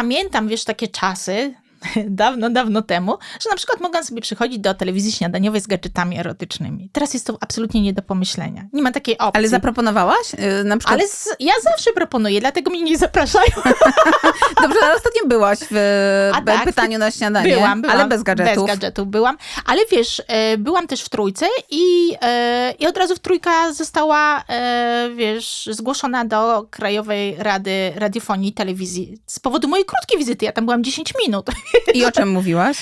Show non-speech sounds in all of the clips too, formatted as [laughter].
pamiętam, wiesz, takie czasy, [laughs] dawno, dawno temu, że na przykład mogłam sobie przychodzić do telewizji śniadaniowej z gadżetami erotycznymi. Teraz jest to absolutnie nie do pomyślenia. Nie ma takiej opcji. Ale zaproponowałaś? Yy, Na przykład... Ale z, ja zawsze proponuję, dlatego mnie nie zapraszają. [laughs] Dobrze, ale ostatnio byłaś w A tak, pytaniu na śniadanie, Byłam, byłam. ale bez gadżetów. Bez gadżetów byłam. Ale wiesz, e, byłam też w trójce i, e, i od razu w trójka została, e, wiesz, zgłoszona do Krajowej Rady Radiofonii i Telewizji. Z powodu mojej krótkiej wizyty, ja tam byłam 10 minut. [laughs] I o czym mówiłaś?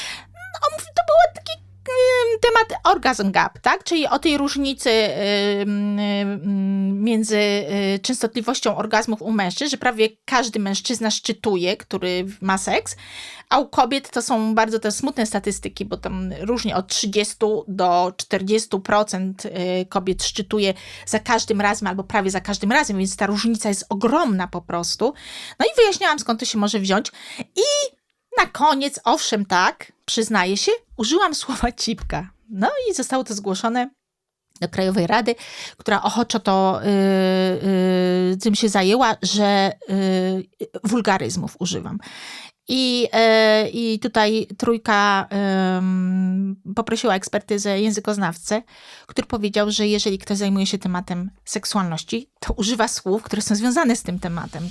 to był taki em, temat orgasm gap, tak? Czyli o tej różnicy między e, częstotliwością orgazmów u mężczyzn, że prawie każdy mężczyzna szczytuje, który ma seks, a u kobiet to są bardzo te smutne statystyki, bo tam różnie od 30 do 40% e, kobiet szczytuje za każdym razem albo prawie za każdym razem, więc ta różnica jest ogromna po prostu. No i wyjaśniałam skąd to się może wziąć i na koniec, owszem, tak, przyznaję się, użyłam słowa cipka. No i zostało to zgłoszone do Krajowej Rady, która ochoczo to y, y, tym się zajęła, że y, wulgaryzmów używam. I, y, I tutaj trójka poprosiła ekspertyzę językoznawcę, który powiedział, że jeżeli ktoś zajmuje się tematem seksualności, to używa słów, które są związane z tym tematem.